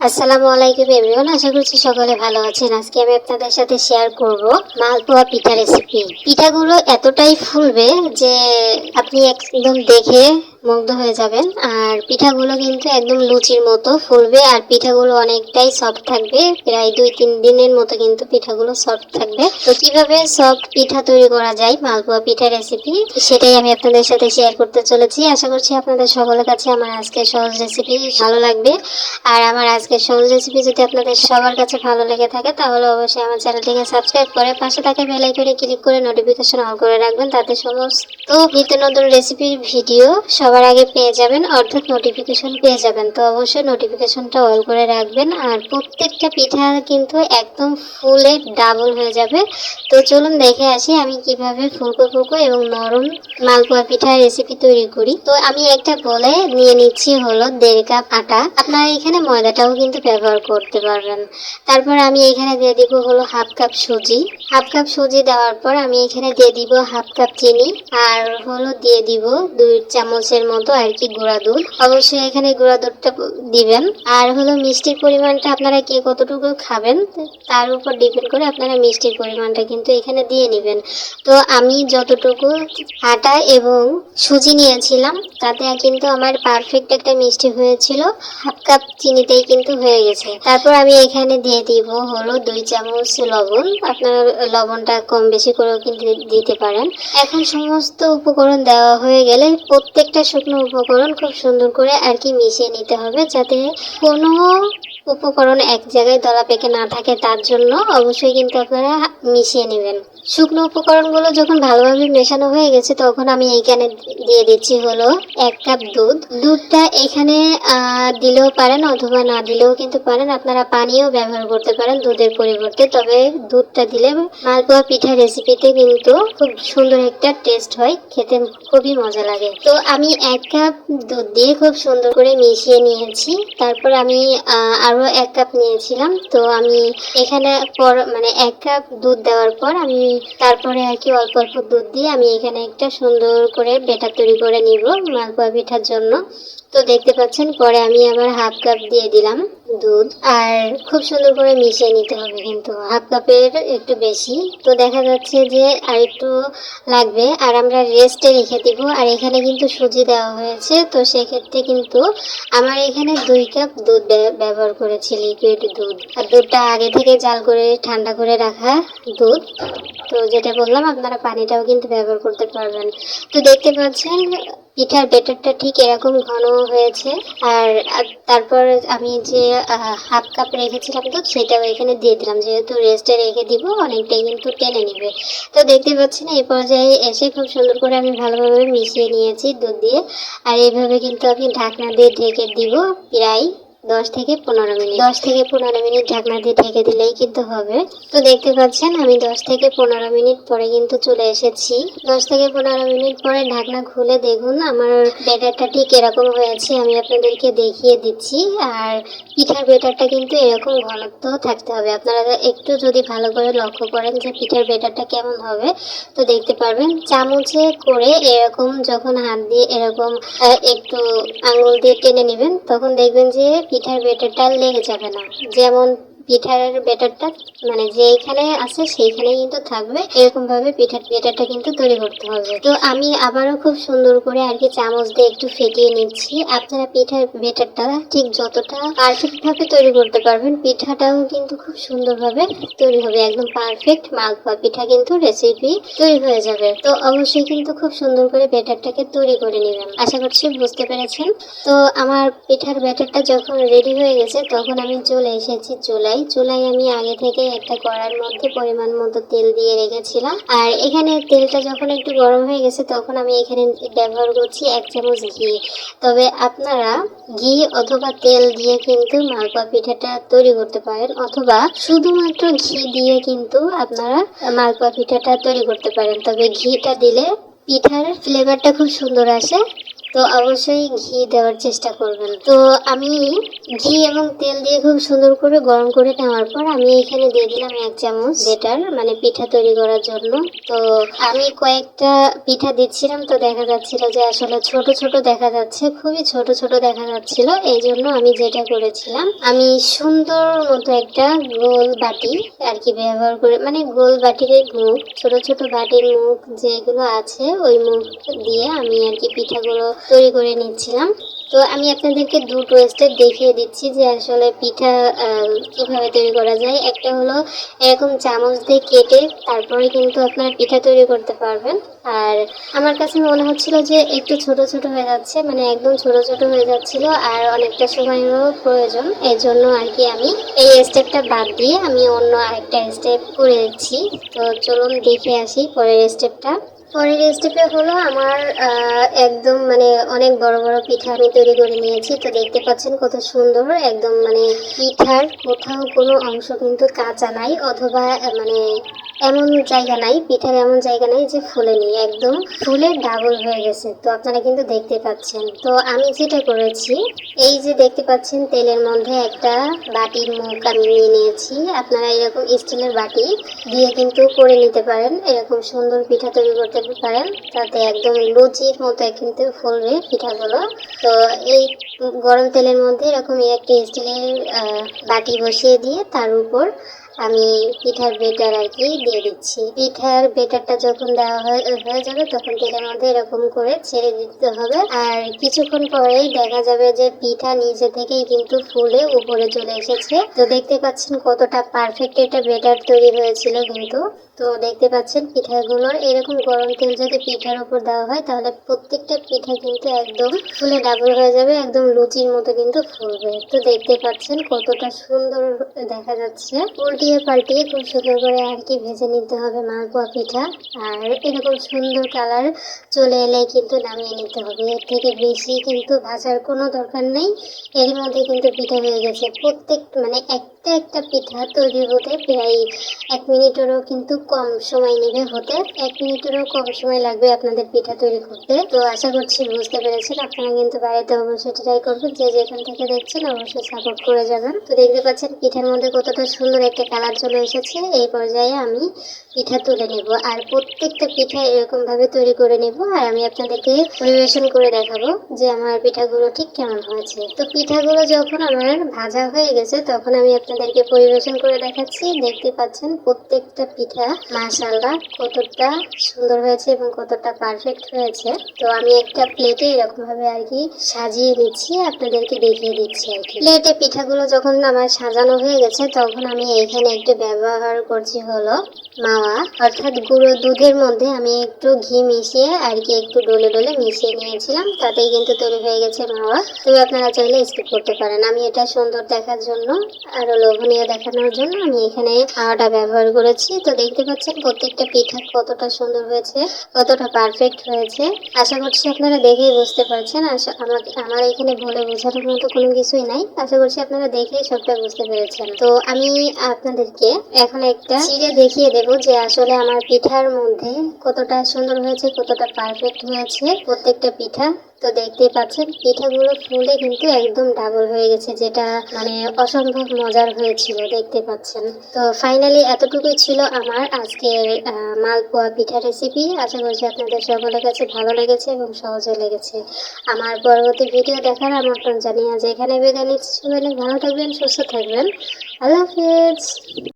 আসসালামু আলাইকুম এভরিওয়ান, আশা করছি সকলে ভালো আছেন। আজকে আমি আপনাদের সাথে শেয়ার করব মালপোয়া পিঠা রেসিপি পিঠাগুলো এতটাই ফুলবে যে আপনি একদম দেখে মুগ্ধ হয়ে যাবেন। আর পিঠাগুলো কিন্তু একদম লুচির মতো ফুলবে আর পিঠাগুলো অনেকটাই সফট থাকবে। প্রায় দুই তিন দিনের মতো কিন্তু পিঠাগুলো সফট থাকবে। তো কীভাবে সফট পিঠা তৈরি করা যায়, মালপোয়া পিঠা রেসিপি সেটাই আমি আপনাদের সাথে শেয়ার করতে চলেছি। আশা করছি আপনাদের সকলের কাছে আমার আজকের সহজ রেসিপি ভালো লাগবে। আর আমার আজকের সহজ রেসিপি যদি আপনাদের সবার কাছে ভালো লেগে থাকে, তাহলে অবশ্যই আমার চ্যানেলটিকে সাবস্ক্রাইব করে পাশে থাকা বেল আইকনে ক্লিক করে নোটিফিকেশন অন করে রাখবেন। তাতে সমস্ত নিত্য নতুন রেসিপির ভিডিও সবার আগে পেয়ে যাবেন অর্থাৎ নোটিফিকেশন পেয়ে যাবেন। তো অবশ্যই নোটিফিকেশনটা অল করে রাখবেন আর প্রত্যেকটা পিঠা কিন্তু একদম ফুলে ডাবল হয়ে যাবে। তো চলুন দেখে আসি আমি কীভাবে ফুলকো ফুলকো এবং নরম মালপোয়া পিঠা রেসিপি তৈরি করি। তো আমি একটা বলে নিয়ে নিচ্ছি হলো দেড় কাপ আটা। আপনারা এখানে ময়দাটাও কিন্তু ব্যবহার করতে পারবেন। তারপর আমি এখানে দিয়ে দিব হলো হাফ কাপ সুজি। হাফ কাপ সুজি দেওয়ার পর আমি এখানে দিয়ে দিব হাফ কাপ চিনি। আর হলো দিয়ে দিব দুই চামচের মতো আর কি গুঁড়া দুধ। অবশ্যই এখানে গুঁড়া দুধটা দিবেন। আর হলো মিষ্টির পরিমাণটা আপনারা কে কতটুকু খাবেন, তার উপর ডিপেন্ড করে আপনারা মিষ্টির পরিমাণটা কিন্তু এখানে দিয়ে নেবেন। তো আমি যতটুকু আটা এবং সুজি নিয়েছিলাম, তাতে কিন্তু আমার পারফেক্ট একটা মিষ্টি হয়েছিল। হাফ কাপ চিনিতেই কিন্তু হয়ে গেছে। তারপর আমি এখানে দিয়ে দিব হলো দুই চামচ লবণ। আপনারা লবণটা কম বেশি করেও কিন্তু দিতে পারেন। এখন সমস্ত উপকরণ দেওয়া হয়ে গেলে প্রত্যেকটা শুকনো উপকরণ খুব সুন্দর করে আর কি মিশিয়ে নিতে হবে যাতে কোনো উপকরণ এক জায়গায় দলা পেকে না থাকে, তার জন্য অবশ্যই কিন্তু আপনারা মিশিয়ে নেবেন। শুকনো উপকরণগুলো যখন ভালোভাবে মেশানো হয়ে গেছে, তখন আমি এইখানে দিয়ে দিচ্ছি হলো এক কাপ দুধ। দুধটা এখানে দিলেও পারেন অথবা না দিলেও কিন্তু পারেন। আপনারা পানিও ব্যবহার করতে পারেন দুধের পরিবর্তে, তবে দুধটা দিলে মালপোয়া পিঠা রেসিপিতে কিন্তু খুব সুন্দর একটা টেস্ট হয়, খেতে খুবই মজা লাগে। তো আমি এক কাপ দুধ দিয়ে খুব সুন্দর করে মিশিয়ে নিয়েছি। তারপর আমি আহ, আরও এক কাপ নিয়েছিলাম। তো আমি এখানে পর মানে এক কাপ দুধ দেওয়ার পর আমি তারপরে আর কি অল্প অল্প দুধ দিয়ে আমি এখানে একটা সুন্দর করে বেটার তৈরি করে নিব মালপোয়া পিঠার জন্য। তো দেখতে পাচ্ছেন, পরে আমি আবার হাফ কাপ দিয়ে দিলাম দুধ। আর খুব সুন্দর করে মিশিয়ে নিতে হবে কিন্তু হাফ কাপের একটু বেশি। তো দেখা যাচ্ছে যে আর একটু লাগবে। আর আমরা রেস্টে রেখে দিব। আর এখানে কিন্তু সুজি দেওয়া হয়েছে। তো সেক্ষেত্রে কিন্তু আমার এখানে দুই কাপ দুধ ব্যবহার করেছি লিকুইড দুধ। আর দুধটা আগে থেকে জাল করে ঠান্ডা করে রাখা দুধ। তো যেটা বললাম, আপনারা পানিটাও কিন্তু ব্যবহার করতে পারবেন। তো দেখতে পাচ্ছেন, পিঠার বেটারটা ঠিক এরকম ঘন হয়েছে। আর তারপর আমি যে হাফ কাপ রেখেছিলাম তো, সেটাও এখানে দিয়ে দিলাম। যেহেতু রেস্টে রেখে দিব, অনেকটাই কিন্তু টেনে নেবে। তো দেখতে পাচ্ছেন এই পর্যায়ে এসে খুব সুন্দর করে আমি ভালোভাবে মিশিয়ে নিয়েছি দুধ দিয়ে। আর এইভাবে কিন্তু আমি ঢাকনা দিয়ে ঢেকে দিব প্রায় দশ থেকে পনেরো মিনিট। দশ থেকে পনেরো মিনিট ঢাকনা দিয়ে ঢেকে দিলেই কিন্তু হবে। তো দেখতে পাচ্ছেন, আমি দশ থেকে পনেরো মিনিট পরে কিন্তু চলে এসেছি। দশ থেকে পনেরো মিনিট পরে ঢাকনা খুলে দেখুন, আমার ব্যাটারটা ঠিক এরকম হয়েছে, আমি আপনাদেরকে দেখিয়ে দিচ্ছি। আর পিঠার ব্যাটারটা কিন্তু এরকম ঘনত্ব থাকতে হবে। আপনারা একটু যদি ভালো করে লক্ষ্য করেন যে পিঠার ব্যাটারটা কেমন হবে, তো দেখতে পারবেন, চামচে করে এরকম যখন হাত দিয়ে এরকম একটু আঙুল দিয়ে টেনে নেবেন, তখন দেখবেন যে পিঠার বেটারটা লেগে যাবে না। যেমন পিঠার বেটারটা মানে যেখানে আছে সেইখানে কিন্তু থাকবে। এরকম ভাবে পিঠার বেটারটা কিন্তু তৈরি করতে হবে। তো আমি আবারও খুব সুন্দর করে আর কি চামচ দিয়ে একটু ফেটিয়ে নিচ্ছি। আপনারা পিঠার বেটারটা ঠিক যতটা পারফেক্ট ভাবে তৈরি করতে পারবেন, পিঠাটাও কিন্তু খুব সুন্দরভাবে তৈরি হবে। একদম পারফেক্ট মালপোয়া পিঠা কিন্তু রেসিপি তৈরি হয়ে যাবে। তো অবশ্যই কিন্তু খুব সুন্দর করে ব্যাটারটাকে তৈরি করে নেবেন। আশা করছি বুঝতে পেরেছেন। তো আমার পিঠার ব্যাটারটা যখন রেডি হয়ে গেছে, তখন আমি চলে এসেছি চুলাই চুলাই আমি আগে থেকে একটা কড়ার মধ্যে পরিমাণ মতো তেল দিয়ে রেখেছিলাম। আর এখানে তেলটা যখন একটু গরম হয়ে গেছে, তখন আমি এখানে ব্যবহার করছি এক চামচ ঘি। তবে আপনারা ঘি অথবা তেল দিয়ে কিন্তু মালপোয়া পিঠাটা তৈরি করতে পারেন, অথবা শুধুমাত্র ঘি দিয়ে কিন্তু আপনারা মালপোয়া পিঠাটা তৈরি করতে পারেন। তবে ঘিটা দিলে পিঠার ফ্লেভারটা খুব সুন্দর আসে। তো অবশ্যই ঘি দেওয়ার চেষ্টা করবেন। তো আমি ঘি এবং তেল দিয়ে খুব সুন্দর করে গরম করে নেওয়ার পর আমি এখানে দিয়ে দিলাম এক চামচ বেটার মানে পিঠা তৈরি করার জন্য। তো আমি কয়েকটা পিঠা দিচ্ছিলাম, তো দেখা যাচ্ছিল যে আসলে ছোট ছোট দেখা যাচ্ছে, খুবই ছোট ছোট দেখা যাচ্ছিল। এই জন্য আমি যেটা করেছিলাম, আমি সুন্দর মতো একটা গোল বাটি আর কি ব্যবহার করে মানে গোল বাটির মুখ, ছোট ছোট বাটির মুখ যেগুলো আছে, ওই মুখ দিয়ে আমি আর কি পিঠাগুলো তৈরি করে নিচ্ছিলাম। তো আমি আপনাদেরকে দুটো স্টেপ দেখিয়ে দিচ্ছি যে আসলে পিঠা কীভাবে তৈরি করা যায়। একটা হলো এরকম চামচ দিয়ে কেটে তারপরে কিন্তু আপনারা পিঠা তৈরি করতে পারবেন। আর আমার কাছে মনে হচ্ছিল যে একটু ছোট ছোট হয়ে যাচ্ছে মানে একদম ছোট ছোট হয়ে যাচ্ছিল আর অনেকটা সময়ও প্রয়োজন। এই জন্য আর কি আমি এই স্টেপটা বাদ দিয়ে আমি অন্য আরেকটা স্টেপ করে দিচ্ছি তো চলুন দেখে আসি পরের স্টেপটা। পরের স্টেপে হলো আমার একদম মানে অনেক বড় বড় পিঠা আমি তৈরি করে নিয়েছি। তো দেখতে পাচ্ছেন কত সুন্দর, একদম মানে পিঠার কোথাও কোনো অংশ কিন্তু কাঁচা নাই, অথবা মানে এমন জায়গা নাই, পিঠার এমন জায়গা নাই যে ফুলে ফুলেনি একদম ফুলে ডাবল হয়ে গেছে। তো আপনারা কিন্তু দেখতে পাচ্ছেন। তো আমি যেটা করেছি, এই যে দেখতে পাচ্ছেন তেলের মধ্যে একটা বাটির মুখ আমি নিয়ে নিয়েছি। আপনারা এরকম স্টিলের বাটি দিয়ে কিন্তু করে নিতে পারেন। এরকম সুন্দর পিঠা তৈরি করতে পারেন। তাতে একদম লুচির মতো কিন্তু ফুলবে পিঠাগুলো। তো এই গরম তেলের মধ্যে এরকম একটি স্টিলের বাটি বসিয়ে দিয়ে তার উপর আমি পিঠার বেটার আর কি দিয়ে দিচ্ছি। পিঠার বেটারটা যখন দেওয়া হয়ে হয়ে যাবে তখন তেলের মধ্যে এরকম করে ছেড়ে দিতে হবে। আর কিছুক্ষণ পরেই দেখা যাবে যে পিঠা নিচে থেকেই কিন্তু ফুলে উপরে চলে এসেছে। তো দেখতে পাচ্ছেন কতটা পারফেক্ট এটা বেটার তৈরি হয়েছিল কিন্তু। তো দেখতে পাচ্ছেন পিঠাগুলোর এরকম গরম তেল যদি পিঠার উপর দেওয়া হয়, তাহলে প্রত্যেকটা পিঠা কিন্তু একদম ফুলে ডাবল হয়ে যাবে, একদম লুচির মতো কিন্তু ফুলবে। তো দেখতে পাচ্ছেন কতটা সুন্দর দেখা যাচ্ছে। উল্টিয়ে পাল্টিয়ে খুব সুন্দর করে আর কি ভেজে নিতে হবে মালপোয়া পিঠা। আর এরকম সুন্দর কালার চলে এলে কিন্তু নামিয়ে নিতে হবে। এর থেকে বেশি কিন্তু ভাজার কোনো দরকার নেই। এর মধ্যে কিন্তু পিঠা হয়ে গেছে। প্রত্যেক মানে একটা একটা পিঠা তৈরি হতে প্রায় এক মিনিটেরও কিন্তু কম সময় নেবে হতে। এক মিনিটেরও কম সময় লাগবে আপনাদের পিঠা তৈরি করতে। তো আশা করছি বুঝতে পেরেছেন। আপনারা কিন্তু বাড়িতে অবশ্যই ট্রাই করবেন। যে যেখান থেকে দেখছেন অবশ্যই সাপোর্ট করে যাবেন। তো দেখতে পাচ্ছেন পিঠার মধ্যে কতটা সুন্দর একটা কালার চলে এসেছে। এই পর্যায়ে আমি পিঠা তুলে নেব। আর প্রত্যেকটা পিঠা এরকম ভাবে তৈরি করে নেব। আর আমি আপনাদেরকে পরিবেশন করে দেখাবো যে আমার পিঠাগুলো ঠিক কেমন হয়েছে। তো পিঠাগুলো যখন আমার ভাজা হয়ে গেছে, তখন আমি আপনাদেরকে পরিবেশন করে দেখাচ্ছি। দেখতে পাচ্ছেন প্রত্যেকটা পিঠা, মাশাআল্লাহ, কতটা সুন্দর হয়েছে এবং কতটা পারফেক্ট হয়েছে। তো আমি একটা প্লেটে এরকম ভাবে আর কি সাজিয়ে দিচ্ছি আপনাদেরকে দেখিয়ে দিচ্ছি আর কি। প্লেটে পিঠাগুলো যখন আমার সাজানো হয়ে গেছে, তখন আমি এখানে একটু ব্যবহার করছি হলো মাওয়া অর্থাৎ গুঁড়ো দুধের মধ্যে আমি একটু ঘি মিশিয়ে আর কি একটু ডলে ডলে মিশিয়ে নিয়েছিলাম। তাতেই কিন্তু তৈরি হয়ে গেছে মাওয়া তবে আপনারা চাইলে স্কিপ করতে পারেন। আমি এটা সুন্দর দেখার জন্য, আরও লোভনীয় দেখানোর জন্য আমি এখানে মাওয়াটা ব্যবহার করেছি। তো দেখতে পাচ্ছেন প্রত্যেকটা পিঠা কতটা সুন্দর হয়েছে, কতটা পারফেক্ট হয়েছে। আশা করছি আপনারা দেখেই বুঝতে পারছেন। আশা, আমাকে, আমার এখানে বলে বোঝানোর মতো কোনো কিছুই নাই। আশা করছি আপনারা দেখেই সবটা বুঝতে পেরেছেন। তো আমি আপনাদেরকে এখন একটা চিড়ে দেখিয়ে দেব যে আসলে আমার পিঠার মধ্যে কতটা সুন্দর হয়েছে, কতটা পারফেক্ট হয়েছে প্রত্যেকটা পিঠা। তো দেখতেই পাচ্ছেন, পিঠাগুলো ফুলে কিন্তু একদম ডাবল হয়ে গেছে, যেটা মানে অসম্ভব মজার হয়েছিল, দেখতে পাচ্ছেন। তো ফাইনালি এতটুকুই ছিল আমার আজকের মালপোয়া পিঠা রেসিপি আশা করছি আপনাদের সকলের কাছে ভালো লেগেছে এবং সহজে লেগেছে। আমার পরবর্তী ভিডিও দেখার আমন্ত্রণ জানিয়ে আজ এখানে সবাই ভালো থাকবেন, সুস্থ থাকবেন। আল্লাহ হাফিজ।